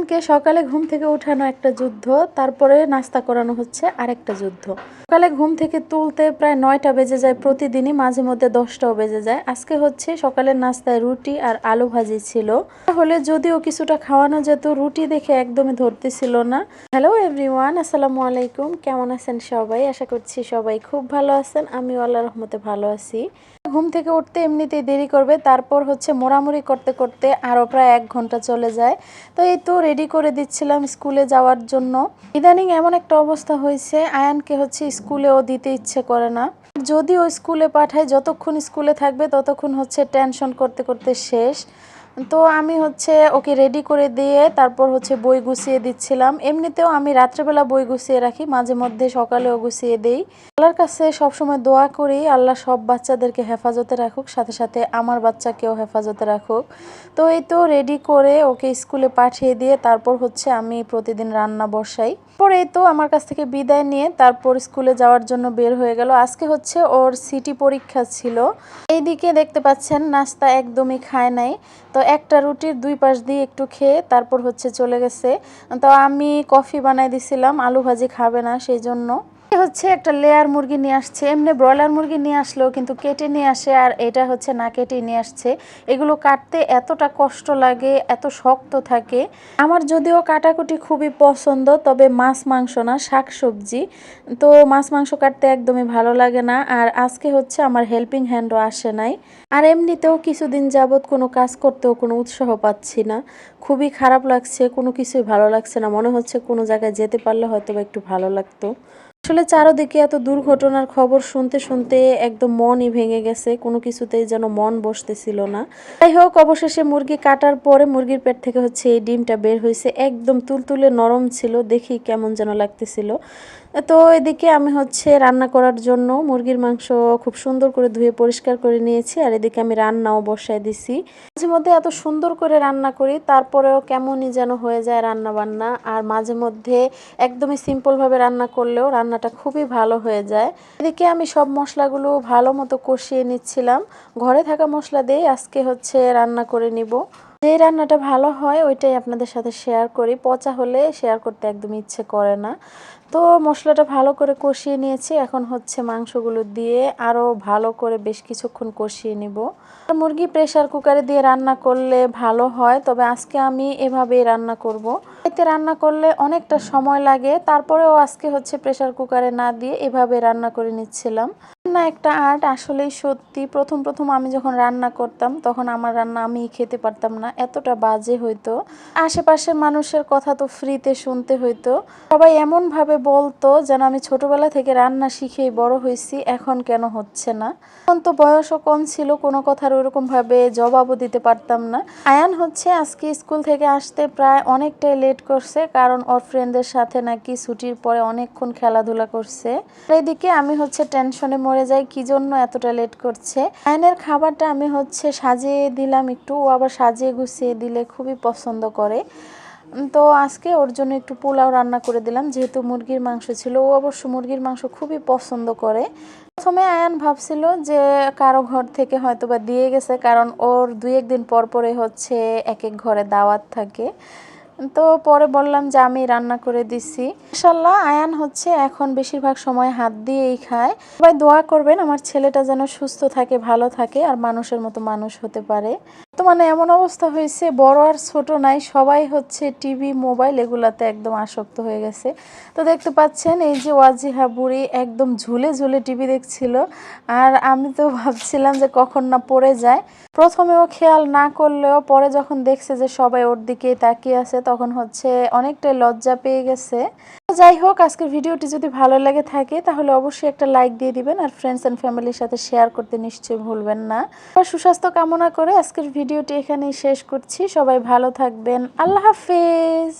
আয়ানকে সকালে ঘুম থেকে উঠানো একটা যুদ্ধ, তারপরে নাস্তা করানো হচ্ছে আরেকটা যুদ্ধ। সকালে ঘুম থেকে তুলতে প্রায় নয়টা বেজে যায়, প্রতিদিনই মাঝে মধ্যে দশটাও বেজে যায়। আজকে হচ্ছে সকালের নাস্তায় রুটি আর আলু ভাজি ছিল। তাহলে যদিও কিছুটা খাওয়ানো যেত, রুটি দেখে একদমই ধরতেছিল না। হ্যালো এভরিওয়ান আসসালামু আলাইকুম। কেমন আছেন সবাই? আশা করছি সবাই খুব ভালো আছেন। আমি আল্লাহ রহমতে ভালো আছি। ঘুম থেকে উঠতে এমনিতেই দেরি করবে, তারপর হচ্ছে মোড়ামুড়ি করতে করতে আরও প্রায় এক ঘণ্টা চলে যায়। তো এই তো রেডি করে দিচ্ছিলাম স্কুলে যাওয়ার জন্য। ইদানিং এমন একটা অবস্থা হয়েছে, আয়ানকে হচ্ছে স্কুলেও দিতে ইচ্ছে করে না। যদি ও স্কুলে পাঠায়, যতক্ষণ স্কুলে থাকবে ততক্ষণ হচ্ছে টেনশন করতে করতে শেষ। তো আমি হচ্ছে ওকে রেডি করে দিয়ে তারপর হচ্ছে বই গুছিয়ে দিচ্ছিলাম। এমনিতেও আমি রাত্রেবেলা বই গুছিয়ে রাখি, মাঝে মধ্যে সকালেও গুছিয়ে দেই। আল্লাহর কাছে সবসময় দোয়া করি, আল্লাহ সব বাচ্চাদেরকে হেফাজতে রাখুক, সাথে সাথে আমার বাচ্চাকেও হেফাজতে রাখুক। তো এই তো রেডি করে ওকে স্কুলে পাঠিয়ে দিয়ে তারপর হচ্ছে আমি প্রতিদিন রান্না বসাই। পরে এই তো আমার কাছ থেকে বিদায় নিয়ে তারপর স্কুলে যাওয়ার জন্য বের হয়ে গেল। আজকে হচ্ছে ওর সিটি পরীক্ষা ছিল। এইদিকে দেখতে পাচ্ছেন, নাস্তা একদমই খায় নাই। তো একটা রুটির দুই পাশ দিয়ে একটু খেয়ে তারপর হচ্ছে চলে গেছে। তো আমি কফি বানাই দিছিলাম, আলু ভাজি খাবে না, সেই জন্য। হচ্ছে একটা লেয়ার মুরগি নিয়ে আসছে। এমনি ব্রয়লার মুরগি নিয়ে আসলেও কিন্তু কেটে নিয়ে আসে আর এটা হচ্ছে না কেটে নিয়ে আসছে। এগুলো কাটতে এতটা কষ্ট লাগে, এত শক্ত থাকে। আমার যদিও কাটাকুটি খুবই পছন্দ, তবে মাছ, মাংস না শাক সবজি তো মাছ, মাংস কাটতে একদমই ভালো লাগে না আর আজকে হচ্ছে আমার হেল্পিং হ্যান্ডও আসে নাই। আর এমনিতেও কিছুদিন যাবৎ কোনো কাজ করতেও কোনো উৎসাহ পাচ্ছি না। খুবই খারাপ লাগছে, কোনো কিছুই ভালো লাগছে না। মনে হচ্ছে কোনো জায়গায় যেতে পারলে হয়তো একটু ভালো লাগতো। আসলে চারোদিকে এত দুর্ঘটনার খবর শুনতে শুনতে একদম মনই ভেঙে গেছে, কোনো কিছুতেই যেন মন বসতেছিল না। যাই হোক, অবশেষে মুরগি কাটার পরে মুরগির পেট থেকে হচ্ছে এই ডিমটা বের হয়েছে। একদম তুলতুলে নরম ছিল, দেখি কেমন যেন লাগতেছিল। তো এদিকে আমি হচ্ছে রান্না করার জন্য মুরগির মাংস খুব সুন্দর করে ধুয়ে পরিষ্কার করে নিয়েছি, আর এদিকে আমি রান্নাও বসায় দিছি। মাঝে মধ্যে এত সুন্দর করে রান্না করি, তারপরেও কেমনই যেন হয়ে যায় রান্না বান্না আর মাঝে মধ্যে একদমই সিম্পলভাবে রান্না করলেও রান্নাটা খুবই ভালো হয়ে যায়। এদিকে আমি সব মশলাগুলো ভালো মতো কষিয়ে নিচ্ছিলাম। ঘরে থাকা মশলা দিয়ে আজকে হচ্ছে রান্না করে নিব। যে রান্নাটা ভালো হয়, ওইটাই আপনাদের সাথে শেয়ার করি। পচা হলে শেয়ার করতে একদম ইচ্ছে করে না। তো মশলাটা ভালো করে কষিয়ে নিয়েছি। এখন হচ্ছে মাংসগুলো দিয়ে আরও ভালো করে বেশ কিছুক্ষণ কষিয়ে নিব। মুরগি প্রেশার কুকারে দিয়ে রান্না করলে ভালো হয়, তবে আজকে আমি এভাবেই রান্না করব। এতে রান্না করলে অনেকটা সময় লাগে, তারপরেও আজকে হচ্ছে প্রেশার কুকারে না দিয়ে এভাবে রান্না করে নিচ্ছিলাম। রান্না একটা আর্ট আসলেই সত্যি। প্রথম প্রথম আমি যখন রান্না করতাম, তখন আমার রান্না আমি খেতে পারতাম না, এতটা বাজে হইতো। আশেপাশের মানুষের কথা তো ফ্রিতে শুনতে হইতো। সবাই এমনভাবে বলতো যেন আমি ছোটবেলা থেকে রান্না শিখেই বড় হয়েছি এখন কেন হচ্ছে না? তখন তো বয়সও কম ছিল, কোনো কথার ওরকম ভাবে জবাবও দিতে পারতাম না। আয়ান হচ্ছে আজকে স্কুল থেকে আসতে প্রায় অনেকটাই লেট করছে, কারণ ওর ফ্রেন্ডদের সাথে নাকি ছুটির পরে অনেকক্ষণ খেলাধুলা করছে। এদিকে আমি হচ্ছে টেনশনে মরে যাই কি জন্য এতটা লেট করছে? আয়নের খাবারটা আমি হচ্ছে সাজিয়ে দিলাম একটু, ও আবার সাজিয়ে গুছিয়ে দিলে খুবই পছন্দ করে। তো আজকে ওর জন্য একটু পোলাও রান্না করে দিলাম, যেহেতু মুরগির মাংস ছিল, ও অবশ্য মুরগির মাংস খুবই পছন্দ করে। প্রথমে আয়ান ভাবছিল যে কারও ঘর থেকে হয়তো বা দিয়ে গেছে, কারণ ওর দুই একদিন পর পরে হচ্ছে এক এক ঘরে দাওয়াত থাকে। তো পরে বললাম যে আমি রান্না করে দিছি। ইনশাল্লাহ আয়ান হচ্ছে এখন বেশিরভাগ সময় হাত দিয়েই খায়। সবাই দোয়া করবেন আমার ছেলেটা যেন সুস্থ থাকে, ভালো থাকে আর মানুষের মতো মানুষ হতে পারে। তো মানে এমন অবস্থা হয়েছে, বড় আর ছোট নাই, সবাই হচ্ছে টিভি, মোবাইল এগুলাতে একদম আসক্ত হয়ে গেছে। তো দেখতে পাচ্ছেন এই যে ওয়াজিহা বুড়ি একদম ঝুলে ঝুলে টিভি দেখছিল। আর আমি তো ভাবছিলাম যে কখন না পড়ে যায়। প্রথমেও খেয়াল না করলেও পরে যখন দেখছে যে সবাই ওর দিকে তাকিয়ে আছে তখন হচ্ছে অনেকটাই লজ্জা পেয়ে গেছে। যাই হোক, আজকের ভিডিওটি যদি ভালো লাগে থাকে, তাহলে অবশ্যই একটা লাইক দিয়ে দিবেন আর ফ্রেন্ডস অ্যান্ড ফ্যামিলির সাথে শেয়ার করতে নিশ্চয়ই ভুলবেন না। সুস্বাস্থ্য কামনা করে আজকের ভিডিওটি এখানেই শেষ করছি। সবাই ভালো থাকবেন। আল্লাহ হাফিজ!